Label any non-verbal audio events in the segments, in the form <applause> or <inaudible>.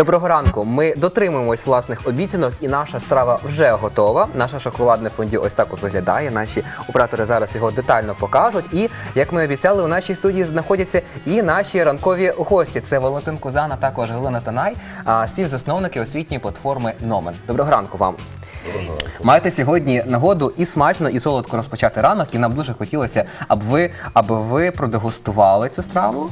Доброго ранку. Ми дотримуємось власних обіцянок, і наша страва вже готова. Наше шоколадне фондю ось так от виглядає. Наші оператори зараз його детально покажуть. І як ми обіцяли, у нашій студії знаходяться і наші ранкові гості. Це Валентин Кузан, а також Галина Танай, співзасновники освітньої платформи Номен. Доброго ранку вам. Маєте сьогодні нагоду і смачно, і солодко розпочати ранок, і нам дуже хотілося, аби ви, аби ви продегустували цю страву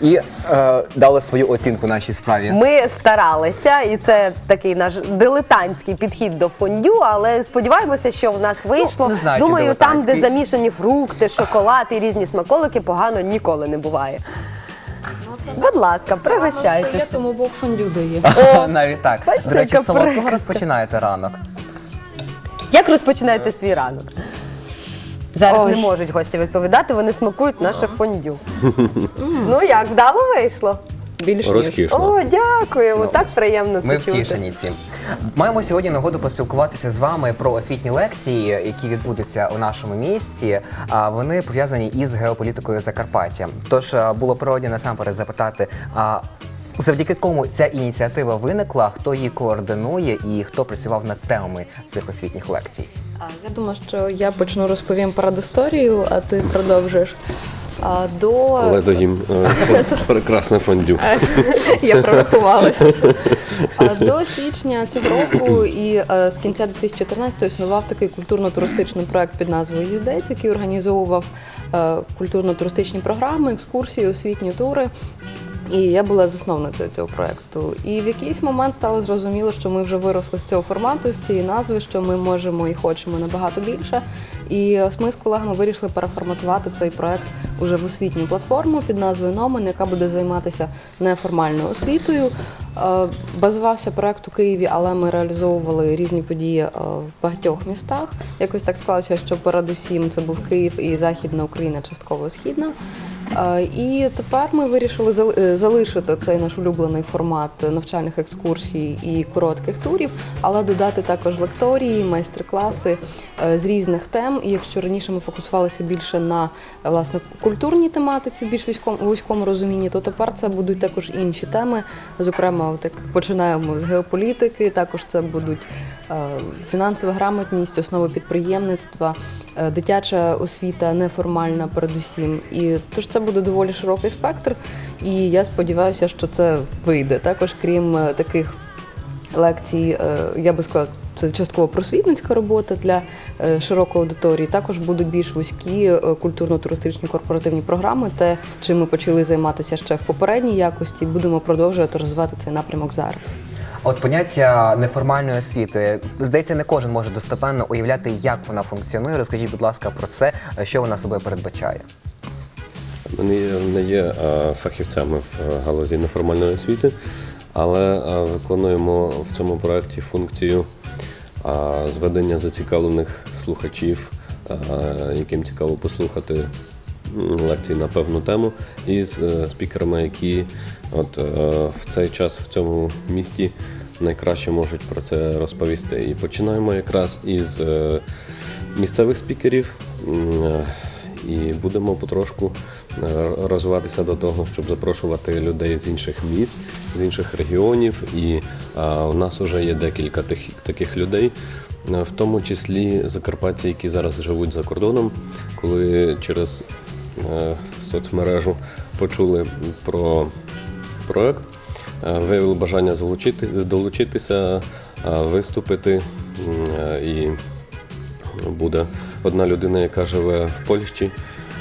і е, дали свою оцінку нашій справі. Ми старалися, і це такий наш дилетантський підхід до фондю, але сподіваємося, що в нас вийшло. не знаю, чи Думаю, там, де дилетантський. замішані фрукти, шоколад і різні смаколики, погано ніколи не буває. Будь ласка, Стає, пригощайтеся. тому Бог фондю дає. <laughs> Навіть так. Бачите, До речі, яка з солодкого розпочинаєте ранок. Як розпочинаєте свій ранок? Зараз Ой. не можуть гості відповідати, вони смакують наше фондю. <laughs> ну як, вдало вийшло? Більш ніж. Розкішно. О, дякуємо. Так приємно це Ми чути. втішені цим. Маємо сьогодні нагоду поспілкуватися з вами про освітні лекції, які відбудуться у нашому місті. А вони пов'язані із геополітикою Закарпаття. Тож а, було природно насамперед запитати. А, Завдяки кому ця ініціатива виникла, хто її координує і хто працював над темами цих освітніх лекцій? Я думаю, що я почну розповім передісторію, а ти продовжиш. А, до Але доїм е, <laughs> прекрасне фондю. я прорахувалася. До січня цього року і е, з кінця 2014-го існував такий культурно-туристичний проект під назвою Їздець, який організовував е, культурно-туристичні програми, екскурсії, освітні тури. І я була засновницею цього проекту. І в якийсь момент стало зрозуміло, що ми вже виросли з цього формату, з цієї назви, що ми можемо і хочемо набагато більше. І ми з колегами вирішили переформатувати цей проект уже в освітню платформу під назвою Номен, яка буде займатися неформальною освітою. Е, Базувався проект у Києві, але ми реалізовували різні події е, в багатьох містах. Якось так склалося, що передусім це був Київ і Західна Україна, частково східна. І тепер ми вирішили е, залишити цей наш улюблений формат навчальних екскурсій і коротких турів, але додати також лекторії, майстер-класи е, з різних тем. І якщо раніше ми фокусувалися більше на власне культурній тематиці, більш військовому військовому розумінні, то тепер це будуть також інші теми. Зокрема, от як починаємо з геополітики, також це будуть фінансова грамотність, основи підприємництва, е, дитяча освіта, неформальна передусім. І тож це буде доволі широкий спектр. І я сподіваюся, що це вийде. Також крім е, таких лекцій, е, я би сказала, це частково просвітницька робота для е, широкої аудиторії. Також будуть більш вузькі е, культурно-туристичні корпоративні програми, те, чим ми почали займатися ще в попередній якості. Будемо продовжувати розвивати цей напрямок зараз. От поняття неформальної освіти, здається, не кожен може достопенно уявляти, як вона функціонує. Розкажіть, будь ласка, про це, що вона собою передбачає. Ми не є, е, фахівцями в галузі неформальної освіти, але е, виконуємо в цьому проєкті функцію е, зведення зацікавлених слухачів, е, яким цікаво послухати лекції на певну тему, із е, спікерами, які от, е, в цей час в цьому місті найкраще можуть про це розповісти. І починаємо якраз із е, місцевих спікерів. і будемо потрошку розвиватися до того, щоб запрошувати людей з інших міст, з інших регіонів. І а, у нас вже є декілька тих, таких людей, в тому числі закарпатці, які зараз живуть за кордоном, коли через соцмережу почули про проект, е, виявили бажання залучити, долучитися, е, виступити е, і буде одна людина, яка живе в Польщі,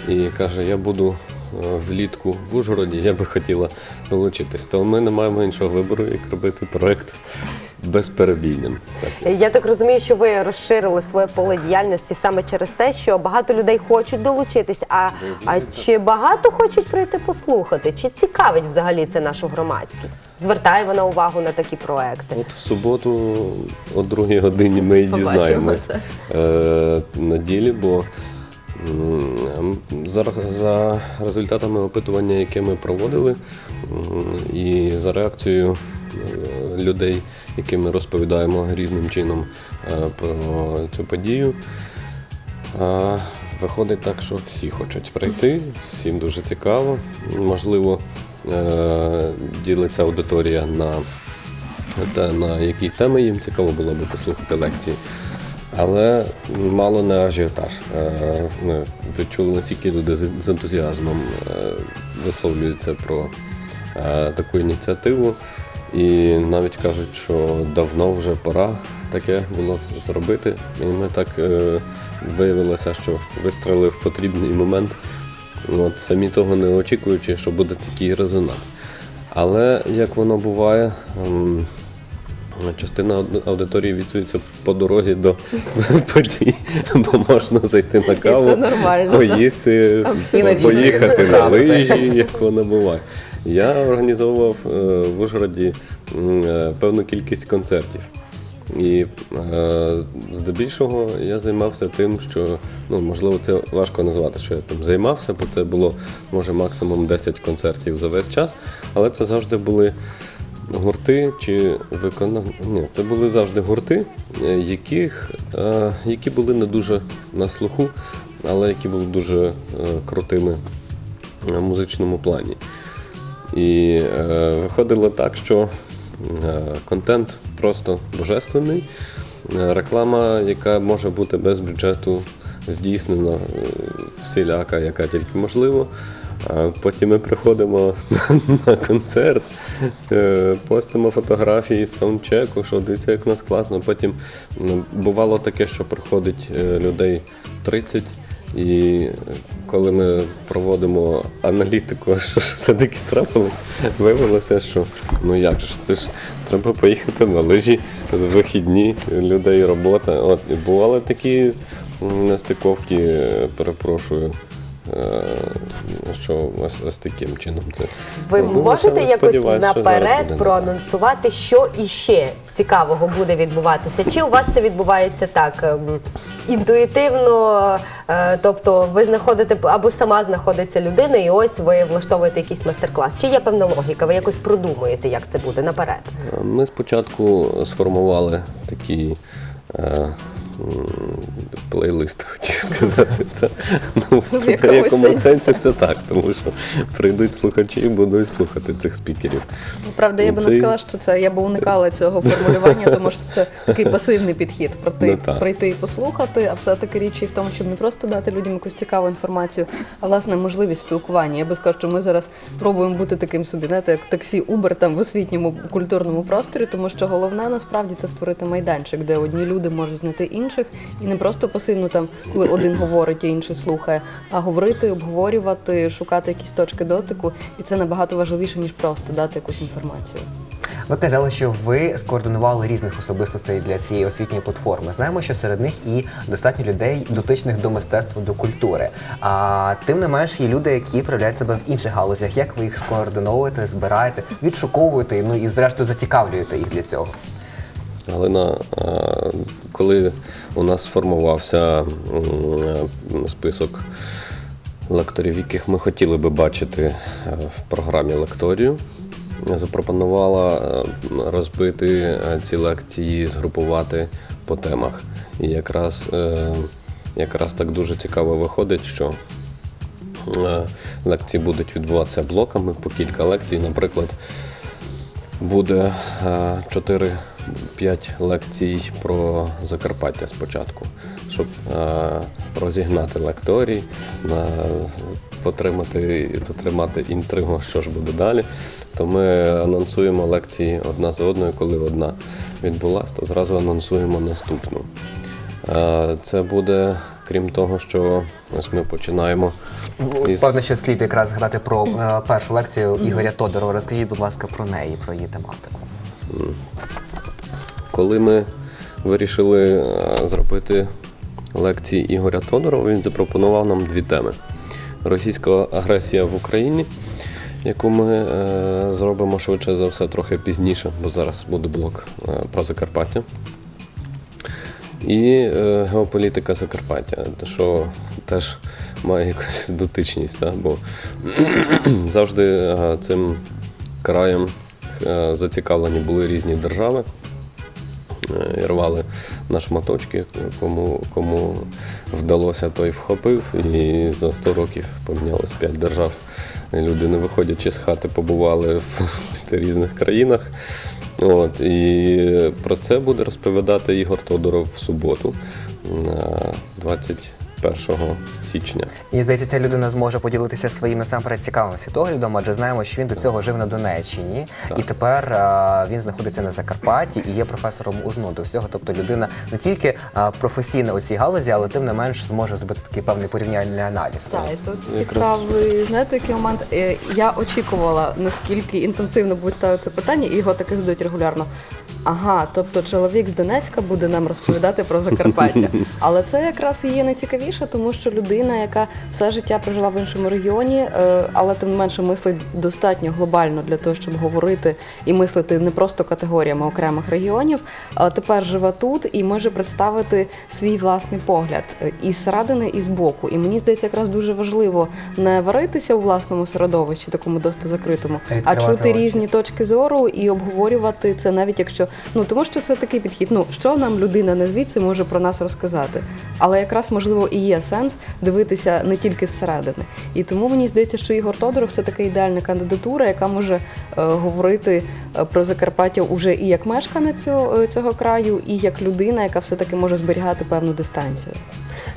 і каже: Я буду е, влітку в Ужгороді, я би хотіла долучитись. То ми не маємо іншого вибору, як робити проект безперебійним. Я так розумію, що ви розширили своє поле діяльності саме через те, що багато людей хочуть долучитись. А, а чи багато хочуть прийти послухати? Чи цікавить взагалі це нашу громадськість? Звертає вона увагу на такі проекти? От в суботу о другій годині ми і Побачимо дізнаємось це. е, на ділі, бо за, результатами опитування, яке ми проводили, і за реакцією е, людей, яким ми розповідаємо різним чином е, про цю подію. Виходить так, що всі хочуть прийти, всім дуже цікаво. Можливо, е, ділиться аудиторія на на які теми їм цікаво було би послухати лекції. Але мало не ажіотаж. Е, Ми відчули, наскільки люди з ентузіазмом е, висловлюються про е, таку ініціативу. І навіть кажуть, що давно вже пора таке було зробити. І ми так виявилося, що вистрелили в потрібний момент, от, самі того не очікуючи, що буде такий резонанс. Але як воно буває, частина аудиторії відсується по дорозі до <laughs> подій, бо можна зайти на каву, поїсти, поїхати на лижі, як воно буває. Я організовував е, в Ужгороді е, певну кількість концертів. І е, здебільшого я займався тим, що ну можливо це важко назвати, що я там займався, бо це було може максимум 10 концертів за весь час. Але це завжди були гурти чи виконання. Ні, це були завжди гурти, е, яких, е, які були не дуже на слуху, але які були дуже е, крутими на музичному плані. І виходило так, що контент просто божественний, реклама, яка може бути без бюджету здійснена, всіляка, яка тільки можливо. А потім ми приходимо на, на концерт, е, постимо фотографії з саундчеку, що дивіться, як у нас класно. Потім ну, бувало таке, що приходить е, людей 30, і коли ми проводимо аналітику, <laughs> що ж все-таки трапилось, виявилося, що ну як ж, це ж треба поїхати на лижі, вихідні, людей робота. От, і бували такі нестиковки, е, перепрошую. Е, Що ось, ось таким чином це Ви робилося, можете якось наперед проанонсувати, що іще цікавого буде відбуватися? Чи у вас це відбувається так ем, інтуїтивно? е, Тобто ви знаходите або сама знаходиться людина, і ось ви влаштовуєте якийсь майстер-клас? Чи є певна логіка? Ви якось продумуєте, як це буде наперед? Ми спочатку сформували такий е, м, плейлист, хотів сказати. <laughs> Це, ну, в деякому сенсі. це так, тому що прийдуть слухачі і будуть слухати цих спікерів. Ну, Правда, я би не сказала, що це я би уникала цього формулювання, тому що це такий пасивний підхід прийти, Ну, прийти і послухати, а все-таки річ і в тому, щоб не просто дати людям якусь цікаву інформацію, а власне можливість спілкування. Я би сказала, що ми зараз пробуємо бути таким собі, знаєте, як таксі Uber там в освітньому культурному просторі, тому що головне насправді це створити майданчик, де одні люди можуть знайти інших, і не просто пасивно там, коли один говорить, а інший слухає, а говорити, обговорювати, шукати якісь точки дотику, і це набагато важливіше ніж просто дати якусь інформацію. Ви казали, що ви скоординували різних особистостей для цієї освітньої платформи. Знаємо, що серед них і достатньо людей, дотичних до мистецтва, до культури. А тим не менш є люди, які проявляють себе в інших галузях. Як ви їх скоординовуєте, збираєте, відшуковуєте, ну і зрештою зацікавлюєте їх для цього? Галина, е, коли у нас сформувався е, список лекторів, яких ми хотіли би бачити е, в програмі лекторію, запропонувала розбити ці лекції, згрупувати по темах. І якраз, якраз так дуже цікаво виходить, що лекції будуть відбуватися блоками по кілька лекцій. Наприклад, буде е, 4-5 лекцій про Закарпаття спочатку, щоб е, розігнати лекторій, е, потримати, дотримати інтригу, <laughs> що ж буде далі. То ми анонсуємо лекції одна за одною, коли одна відбулась, то зразу анонсуємо наступну. Е, Це буде, крім того, що ось ми починаємо із Певно, що слід якраз згадати про е, першу лекцію Ігоря Тодорова. Розкажіть, будь ласка, про неї, про її тематику. Коли ми вирішили е, зробити лекції Ігоря Тодорова, він запропонував нам дві теми: російська агресія в Україні, яку ми е, зробимо швидше за все трохи пізніше, бо зараз буде блок е, про Закарпаття. І геополітика Закарпаття, що теж має якусь дотичність, так? бо <clears throat> завжди цим краєм зацікавлені були різні держави. Е, і рвали на шматочки, кому, кому вдалося, той вхопив. І за 100 років помінялось 5 держав. Люди, не виходячи з хати, побували в <laughs> різних країнах. От, і про це буде розповідати Ігор Тодоров в суботу, на 21 січня. Мені здається, ця людина зможе поділитися своїм насамперед цікавим світоглядом, адже знаємо, що він до цього жив на Донеччині, і тепер а, він знаходиться на Закарпатті і є професором УЖНУ до всього. Тобто людина не тільки а, професійна у цій галузі, але тим не менш зможе зробити такий певний порівняльний аналіз. Так, і тут цікавий, знаєте, який момент. Е, Я очікувала, наскільки інтенсивно будуть ставити це питання, і його таки задають регулярно. Ага, тобто чоловік з Донецька буде нам розповідати про Закарпаття. <laughs> Але це якраз і є найцікавіше, тому що людина, яка все життя прожила в іншому регіоні, е, але тим не менше мислить достатньо глобально для того, щоб говорити і мислити не просто категоріями окремих регіонів, а тепер живе тут і може представити свій власний погляд е, і зсередини, і збоку. І мені здається, якраз дуже важливо не варитися у власному середовищі, такому досить закритому, А а чути очі. різні точки зору і обговорювати це, навіть якщо ну тому, що це такий підхід. Ну що нам людина не звідси може про нас розказати, але якраз можливо і є сенс дивитися не тільки зсередини. І тому мені здається, що Ігор Тодоров це така ідеальна кандидатура, яка може е, говорити е, про Закарпаття уже і як мешканець цього, е, краю, і як людина, яка все таки може зберігати певну дистанцію.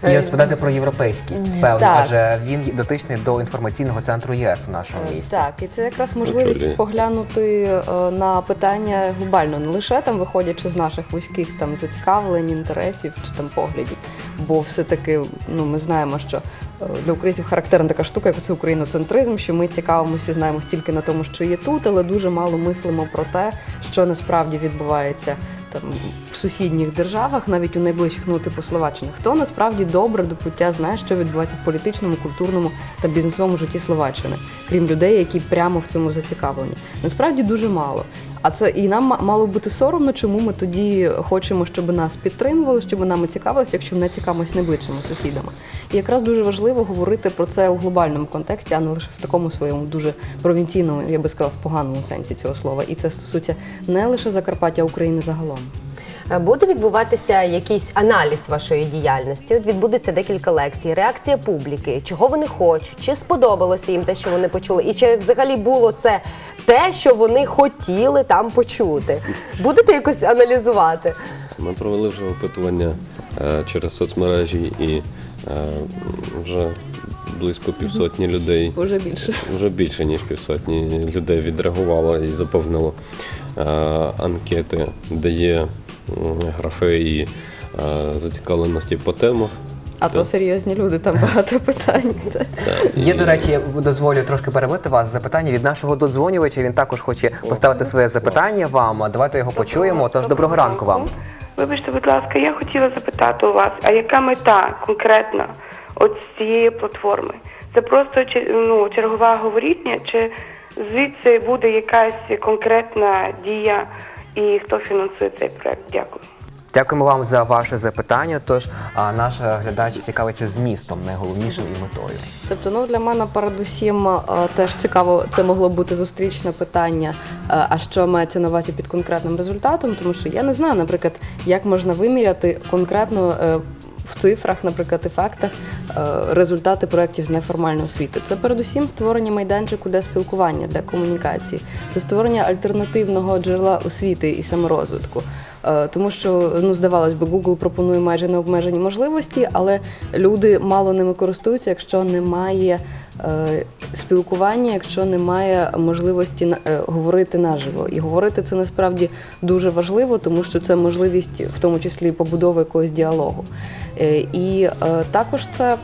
І розповідати про європейськість, певно, Так. адже він дотичний до інформаційного центру ЄС у нашому місті. Так, і це якраз можливість поглянути е, на питання глобально, не лише там виходячи з наших вузьких там зацікавлень, інтересів чи там поглядів. Бо все-таки ну ми знаємо, що е, для українців характерна така штука, як це україноцентризм, що ми цікавимося, знаємо тільки на тому, що є тут, але дуже мало мислимо про те, що насправді відбувається. Там в сусідніх державах, навіть у найближчих, ну типу Словаччини, хто насправді добре до пуття знає, що відбувається в політичному, культурному та бізнесовому житті Словаччини, крім людей, які прямо в цьому зацікавлені. Насправді дуже мало. А це і нам мало бути соромно, чому ми тоді хочемо, щоб нас підтримували, щоб нами цікавилися, якщо не цікавимось найближчими сусідами. І якраз дуже важливо говорити про це у глобальному контексті, а не лише в такому своєму дуже провінційному, я би сказала, в поганому сенсі цього слова. І це стосується не лише Закарпаття, України загалом. Е, Буде відбуватися якийсь аналіз вашої діяльності. От відбудеться декілька лекцій, реакція публіки, чого вони хочуть, чи сподобалося їм те, що вони почули, і чи взагалі було це те, що вони хотіли там почути. Будете якось аналізувати? Ми провели вже опитування е, через соцмережі і е, вже близько півсотні людей Уже більше. вже більше ніж півсотні людей відреагувало і заповнило е, анкети, де є і е, зацікавленості по темах. А то серйозні люди, там багато питань. <laughs> Є, до речі, я дозволю трошки перебити вас запитання від нашого додзвонювача. Він також хоче поставити своє запитання вам. Давайте його почуємо. Тож доброго ранку вам. Вибачте, будь ласка, я хотіла запитати у вас, а яка мета конкретна от цієї платформи? Це просто ну, чергова говорітня, чи звідси буде якась конкретна дія і хто фінансує цей проект? Дякую. Дякуємо вам за ваше запитання. Тож а, наш глядач цікавиться змістом, найголовнішим і метою. Тобто, ну для мене передусім теж цікаво, це могло бути зустрічне питання. А що мається на увазі під конкретним результатом? Тому що я не знаю, наприклад, як можна виміряти конкретно. е, В цифрах, наприклад, і фактах е, результати проєктів з неформальної освіти. Це передусім створення майданчику для спілкування, для комунікації, це створення альтернативного джерела освіти і саморозвитку. Е, Тому що ну здавалось би, Google пропонує майже необмежені можливості, але люди мало ними користуються, якщо немає е, спілкування, якщо немає можливості на- е, говорити наживо. І говорити це насправді дуже важливо, тому що це можливість, в тому числі побудови якогось діалогу. Е, І е, також це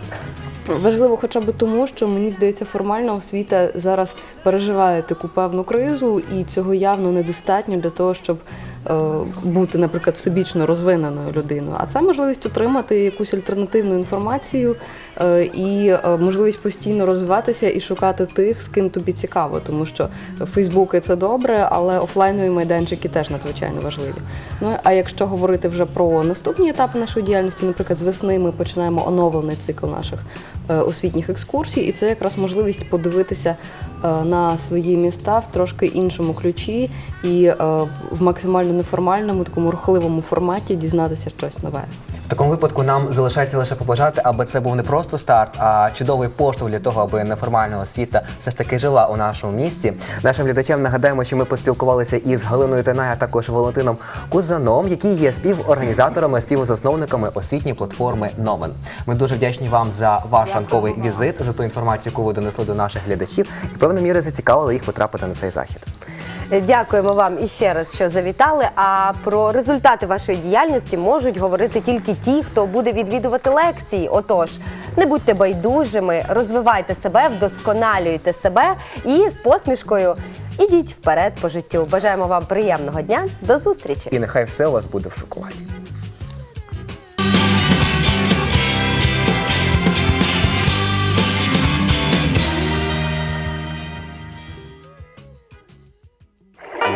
Важливо, хоча б тому, що мені здається, формальна освіта зараз переживає таку певну кризу, і цього явно недостатньо для того, щоб бути, наприклад, всебічно розвиненою людиною. А це можливість отримати якусь альтернативну інформацію е, і е, можливість постійно розвиватися і шукати тих, з ким тобі цікаво, тому що Фейсбуки це добре, але офлайнові майданчики теж надзвичайно важливі. Ну а якщо говорити вже про наступні етапи нашої діяльності, наприклад, з весни ми починаємо оновлений цикл наших е, освітніх екскурсій, і це якраз можливість подивитися е, на свої міста в трошки іншому ключі і е, в максимально неформальному, такому рухливому форматі дізнатися щось нове. Такому випадку нам залишається лише побажати, аби це був не просто старт, а чудовий поштовх для того, аби неформальна освіта все ж таки жила у нашому місті. Нашим глядачам нагадаємо, що ми поспілкувалися із Галиною Тенай, а також Валентином Кузаном, які є співорганізаторами, співзасновниками освітньої платформи Новин. Ми дуже вдячні вам за ваш ранковий візит, за ту інформацію, яку ви донесли до наших глядачів, і певною мірою зацікавили їх потрапити на цей захід. Дякуємо вам іще раз, що завітали. А про результати вашої діяльності можуть говорити тільки ті, хто буде відвідувати лекції. Отож, не будьте байдужими, розвивайте себе, вдосконалюйте себе і з посмішкою ідіть вперед по життю. Бажаємо вам приємного дня. До зустрічі! І нехай все у вас буде в шоколаді.